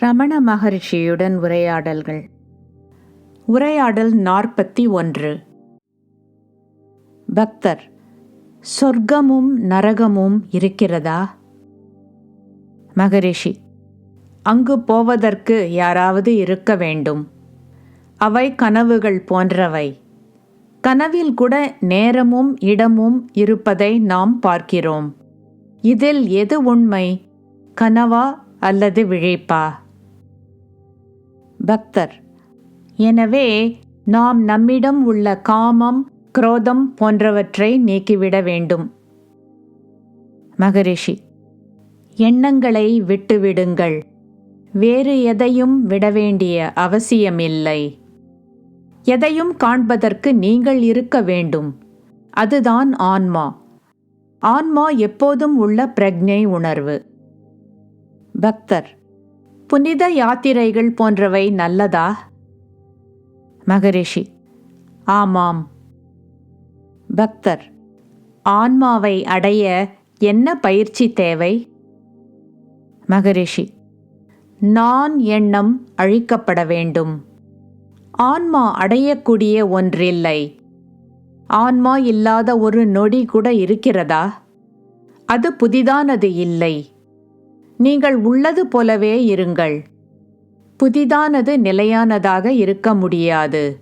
ரமண மகரிஷியுடன் உரையாடல்கள். உரையாடல் நாற்பத்தி ஒன்று. பக்தர் சொர்க்கமும் நரகமும் இருக்கிறதா? மகரிஷி அங்கு போவதற்கு யாராவது இருக்க வேண்டும். அவை கனவுகள் போன்றவை. கனவில் கூட நேரமும் இடமும் இருப்பதை நாம் பார்க்கிறோம். இதில் எது உண்மை? கனவா அல்லது விழிப்பா? பக்தர். எனவே நாம் நம்மிடம் உள்ள காமம் குரோதம் போன்றவற்றை நீக்கிவிட வேண்டும். மகரிஷி எண்ணங்களை விட்டுவிடுங்கள். வேறு எதையும் விட வேண்டிய அவசியமில்லை. எதையும் காண்பதற்கு நீங்கள் இருக்க வேண்டும். அதுதான் ஆன்மா. ஆன்மா எப்போதும் உள்ள பிரக்ஞை உணர்வு. பக்தர் புனித யாத்திரைகள் போன்றவை நல்லதா? மகரிஷி ஆமாம். பக்தர் ஆன்மாவை அடைய என்ன பயிற்சி தேவை? மகரிஷி நான் எண்ணம் அழிக்கப்பட வேண்டும். ஆன்மா அடையக்கூடிய ஒன்றில்லை. ஆன்மா இல்லாத ஒரு நொடி கூட இருக்கிறதா? அது புதிதானது இல்லை. நீங்கள் உள்ளது போலவே இருங்கள். புதிதானது நிலையானதாக இருக்க முடியாது.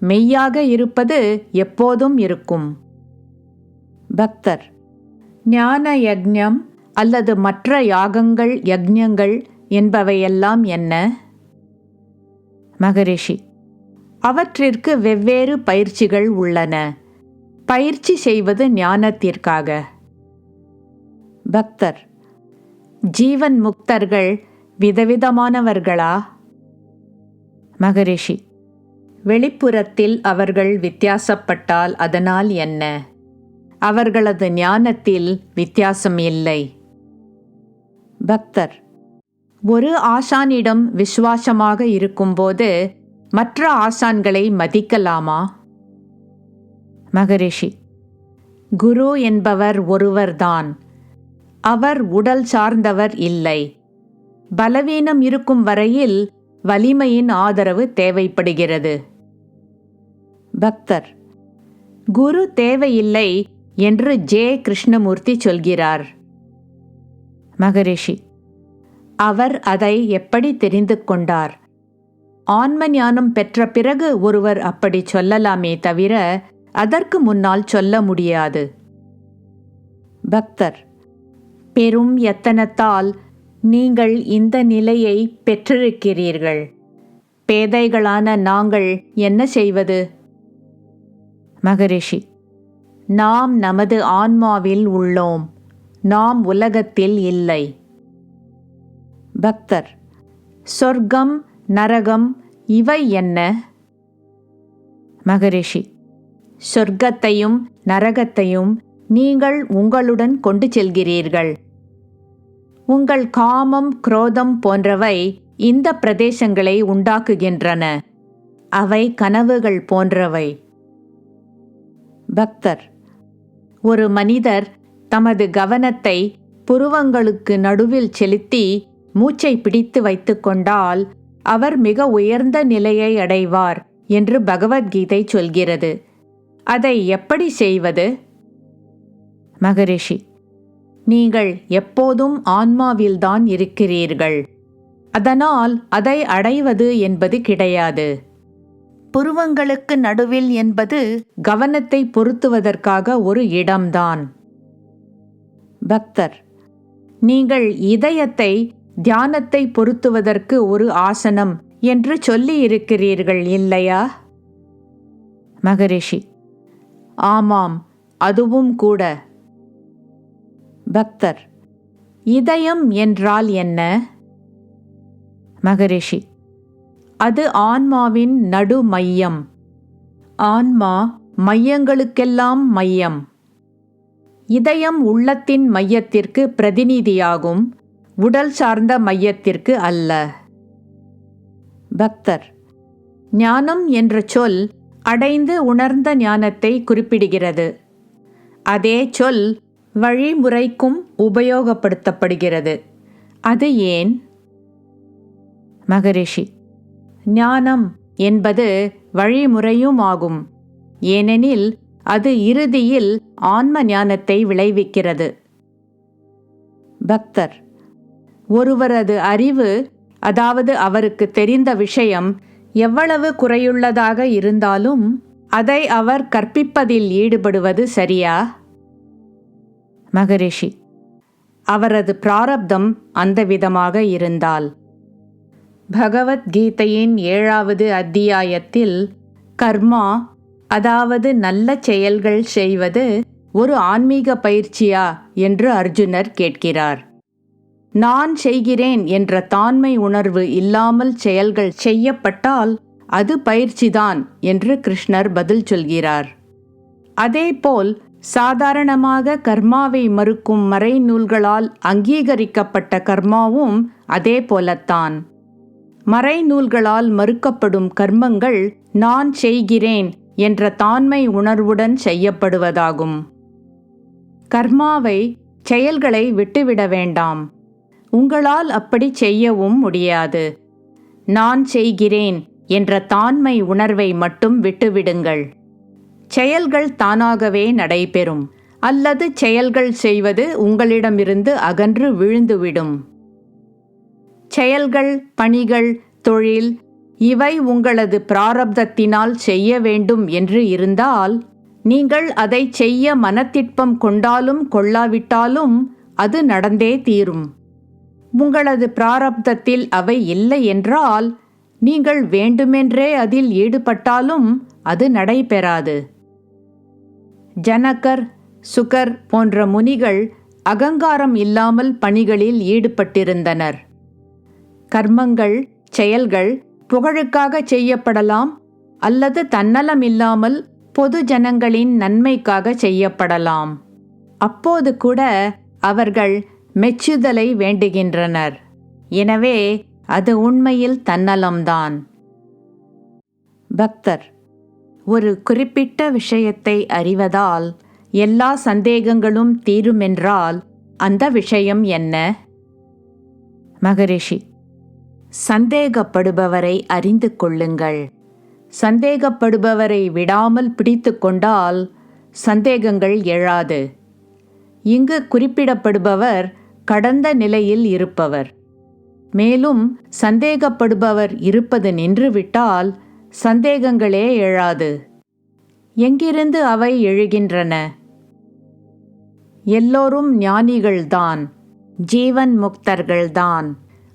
மெய்யாக இருப்பது எப்போதும் இருக்கும். பக்தர். ஞான யக்ஞம் அல்லது மற்ற யாகங்கள் யக்ஞங்கள் என்பவையெல்லாம் என்ன? மகரிஷி. அவற்றிற்கு வெவ்வேறு பயிற்சிகள் உள்ளன. பயிற்சி செய்வது ஞானத்திற்காக. பக்தர். ஜீவன் முக்தர்கள் விதவிதமானவர்களா? மகரிஷி வெளிப்புறத்தில் அவர்கள் வித்தியாசப்பட்டால் அதனால் என்ன? அவர்களது ஞானத்தில் வித்தியாசம் இல்லை. பக்தர் ஒரு ஆசானிடம் விசுவாசமாக இருக்கும்போது மற்ற ஆசான்களை மதிக்கலாமா? மகரிஷி குரு என்பவர் ஒருவர்தான். அவர் உடல் சார்ந்தவர் இல்லை. பலவீனம் இருக்கும் வரையில் வலிமையின் ஆதரவு தேவைப்படுகிறது. பக்தர். குரு தேவையில்லை என்று ஜே. கிருஷ்ணமூர்த்தி சொல்கிறார். மகரிஷி. அவர் அதை எப்படி தெரிந்து கொண்டார்? ஆன்ம ஞானம் பெற்ற பிறகு ஒருவர் அப்படி சொல்லலாமே தவிர அதற்கு முன்னால் சொல்ல முடியாது. பக்தர். பெரும் எத்தனத்தால் நீங்கள் இந்த நிலையை பெற்றிருக்கிறீர்கள். பேதைகளான நாங்கள் என்ன செய்வது? மகரிஷி நாம் நமது ஆன்மாவில் உள்ளோம். நாம் உலகத்தில் இல்லை. பக்தர் சொர்க்கம் நரகம் இவை என்ன? மகரிஷி சொர்க்கத்தையும் நரகத்தையும் நீங்கள் உங்களுடன் கொண்டு செல்கிறீர்கள். உங்கள் காமம் குரோதம் போன்றவை இந்த பிரதேசங்களை உண்டாக்குகின்றன. அவை கனவுகள் போன்றவை. பக்தர் ஒரு மனிதர் தமது கவனத்தை புருவங்களுக்கு நடுவில் செலுத்தி மூச்சை பிடித்து வைத்துக்கொண்டால் அவர் மிக உயர்ந்த நிலையை அடைவார் என்று பகவத்கீதை சொல்கிறது. அதை எப்படி செய்வது? மகரிஷி நீங்கள் எப்போதும் ஆன்மாவில்தான் இருக்கிறீர்கள். அதனால் அதை அடைவது என்பது கிடையாது. புருவங்களுக்கு நடுவில் என்பது கவனத்தை பொருத்துவதற்காக ஒரு இடம்தான். பக்தர் நீங்கள் இதயத்தை தியானத்தை பொருத்துவதற்கு ஒரு ஆசனம் என்று சொல்லி இருக்கிறீர்கள் இல்லையா? மகரிஷி ஆமாம் அதுவும் கூட. பக்தர். இதயம் என்றால் என்ன? மகரிஷி அது ஆன்மாவின் நடு மையம் ஆன்மா மையங்களுக்கெல்லாம் மையம். இதயம் உள்ளத்தின் மையத்திற்கு பிரதிநிதியாகும் உடல் சார்ந்த மையத்திற்கு அல்ல. பக்தர் ஞானம் என்ற சொல் அடைந்து உணர்ந்த ஞானத்தை குறிப்பிடுகிறது. அதே சொல் வழிமுறைக்கும் உபயோகப்படுத்தப்படுகிறது. அது ஏன்? மகரிஷி ஞானம் என்பது வழிமுறையும் ஆகும் ஏனெனில் அது இறுதியில் ஆன்ம ஞானத்தை விளைவிக்கிறது. பக்தர் ஒருவரது அறிவு அதாவது அவருக்கு தெரிந்த விஷயம் எவ்வளவு குறையுள்ளதாக இருந்தாலும் அதை அவர் கற்பிப்பதில் ஈடுபடுவது சரியா? மகரிஷி. அவரது பிராரப்தம் அந்த விதமாக இருந்தால். பகவத்கீதையின் ஏழாவது அத்தியாயத்தில் கர்மா அதாவது நல்ல செயல்கள் செய்வது ஒரு ஆன்மீக பயிற்சியா என்று அர்ஜுனர் கேட்கிறார். நான் செய்கிறேன் என்ற தாண்மை உணர்வு இல்லாமல் செயல்கள் செய்யப்பட்டால் அது பயிற்சிதான் என்று கிருஷ்ணர் பதில் சொல்கிறார். அதேபோல் சாதாரணமாக கர்மாவை மறுக்கும் மறைநூல்களால் அங்கீகரிக்கப்பட்ட கர்மாவும் அதே போலத்தான். மறைநூல்களால் மறுக்கப்படும் கர்மங்கள் நான் செய்கிறேன் என்ற தாண்மை உணர்வுடன் செய்யப்படுவதாகும். கர்மாவை செயல்களை விட்டுவிட வேண்டாம். உங்களால் அப்படி செய்யவும் முடியாது. நான் செய்கிறேன் என்ற தாண்மை உணர்வை மட்டும் விட்டுவிடுங்கள். செயல்கள் தானாகவே நடைபெறும். அல்லது செயல்கள் செய்வது உங்களிடமிருந்து அகன்று விழுந்துவிடும். செயல்கள் பணிகள் தொழில் இவை உங்களது பிராரப்தத்தினால் செய்ய வேண்டும் என்று இருந்தால் நீங்கள் அதை செய்ய மனத்திற்பம் கொண்டாலும் கொள்ளாவிட்டாலும் அது நடந்தே தீரும். உங்களது பிராரப்தத்தில் அவை இல்லை என்றால் நீங்கள் வேண்டுமென்றே அதில் ஈடுபட்டாலும் அது நடைபெறாது. ஜனகர் சுகர் போன்ற முனிகள் அகங்காரம் இல்லாமல் பணிகளில் ஈடுபட்டிருந்தனர். கர்மங்கள் செயல்கள் புகழுக்காக செய்யப்படலாம் அல்லது தன்னலம் இல்லாமல் பொது ஜனங்களின் நன்மைக்காக செய்யப்படலாம். அப்போது கூட அவர்கள் மெச்சுதலை வேண்டுகின்றனர். எனவே அது உண்மையில் தன்னலம்தான். பக்தர் ஒரு குறிப்பிட்ட விஷயத்தை அறிவதால் எல்லா சந்தேகங்களும் தீருமென்றால் அந்த விஷயம் என்ன? மகரிஷி சந்தேகப்படுபவரை அறிந்து கொள்ளுங்கள். சந்தேகப்படுபவரை விடாமல் பிடித்து கொண்டால் சந்தேகங்கள் எழாது. இங்கு குறிப்பிடப்படுபவர் கடந்த நிலையில் இருப்பவர். மேலும் சந்தேகப்படுபவர் இருப்பது நின்றுவிட்டால் சந்தேகங்களே எழாது. எங்கிருந்து அவை எழுகின்றன? எல்லோரும் ஞானிகள்தான் ஜீவன் முக்தர்கள்தான்.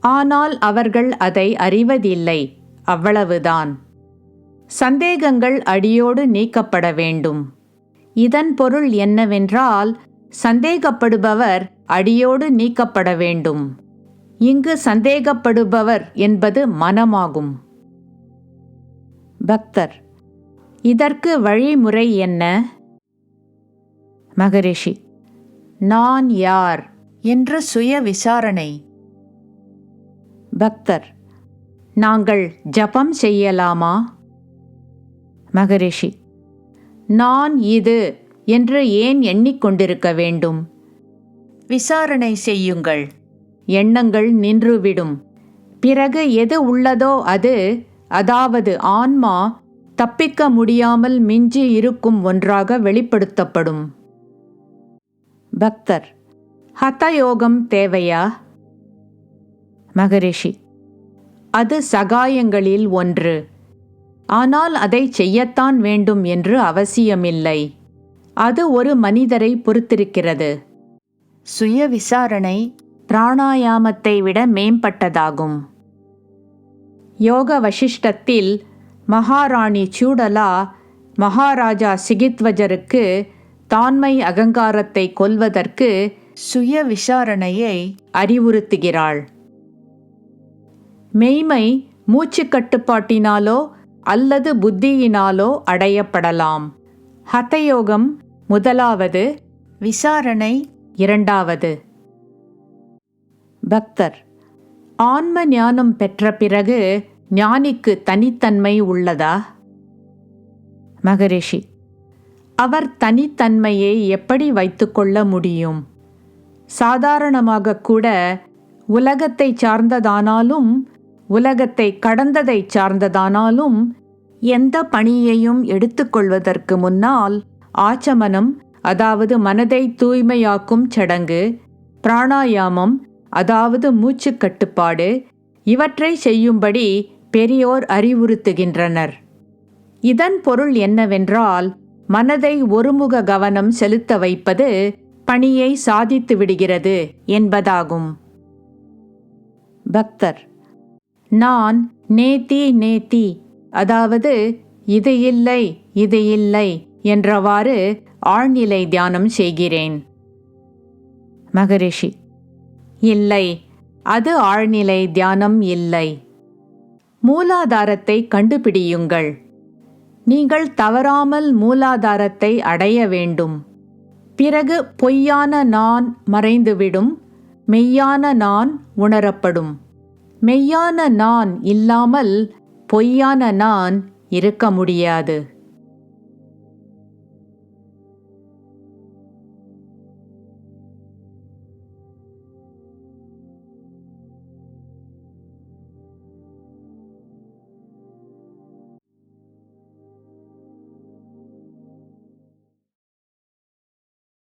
ஆனால் அவர்கள் அதை அறிவதில்லை அவ்வளவுதான். சந்தேகங்கள் அடியோடு நீக்கப்பட வேண்டும். இதன் பொருள் என்னவென்றால் சந்தேகப்படுபவர் அடியோடு நீக்கப்பட வேண்டும். இங்கு சந்தேகப்படுபவர் என்பது மனமாகும். பக்தர். இதற்கு வழிமுறை என்ன? மகரிஷி நான் யார்? என்ற சுய விசாரணை. பக்தர் நாங்கள் ஜபம் செய்யலாமா? மகரிஷி நான் இது என்று ஏன் எண்ணிக்கொண்டிருக்க வேண்டும்? விசாரணை செய்யுங்கள். எண்ணங்கள் நின்றுவிடும். பிறகு எது உள்ளதோ அது அதாவது ஆன்மா தப்பிக்க முடியாமல் மிஞ்சி இருக்கும் ஒன்றாக வெளிப்படுத்தப்படும். பக்தர் ஹதயோகம் தேவையா? மகரிஷி அது சகாயங்களில் ஒன்று. ஆனால் அதை செய்யத்தான் வேண்டும் என்று அவசியமில்லை. அது ஒரு மனிதரை பொறுத்திருக்கிறது. சுய விசாரணை பிராணாயாமத்தை விட மேம்பட்டதாகும். யோக வசிஷ்டத்தில் மகாராணி சூடலா மகாராஜா சிகித்வஜருக்கு தான்மை அகங்காரத்தை கொல்வதற்கு சுய விசாரணையை அறிவுறுத்துகிறாள். மெய்மை மூச்சு கட்டுப்பாட்டினாலோ அல்லது புத்தியினாலோ அடையப்படலாம். ஹதயோகம் முதலாவது விசாரணை இரண்டாவது. பக்தர் ஆன்ம ஞானம் பெற்ற பிறகு ஞானிக்கு தனித்தன்மை உள்ளதா? மகரிஷி அவர் தனித்தன்மையை எப்படி வைத்துக்கொள்ள முடியும்? சாதாரணமாக கூட உலகத்தை சார்ந்ததானாலும் உலகத்தை கடந்ததைச் சார்ந்ததானாலும் எந்த பணியையும் எடுத்துக்கொள்வதற்கு முன்னால் ஆச்சமனம் அதாவது மனதை தூய்மையாக்கும் சடங்கு பிராணாயாமம் அதாவது மூச்சு கட்டுப்பாடு இவற்றை செய்யும்படி பெரியோர் அறிவுறுத்துகின்றனர். இதன் பொருள் என்னவென்றால் மனதை ஒருமுக கவனம் செலுத்த வைப்பது பணியை சாதித்து விடுகிறது என்பதாகும். பக்தர் நான் நேத்தி நேத்தி அதாவது இது இல்லை இது இல்லை என்றவாறு ஆழ்நிலை தியானம் செய்கிறேன். மகரிஷி இல்லை அது ஆழ்நிலை தியானம் இல்லை. மூலாதாரத்தை கண்டுபிடியுங்கள். நீங்கள் தவறாமல் மூலாதாரத்தை அடைய வேண்டும். பிறகு பொய்யான நான் மறைந்துவிடும் மெய்யான நான் உணரப்படும். மெய்யான நான் இல்லாமல் பொய்யான நான் இருக்க முடியாது.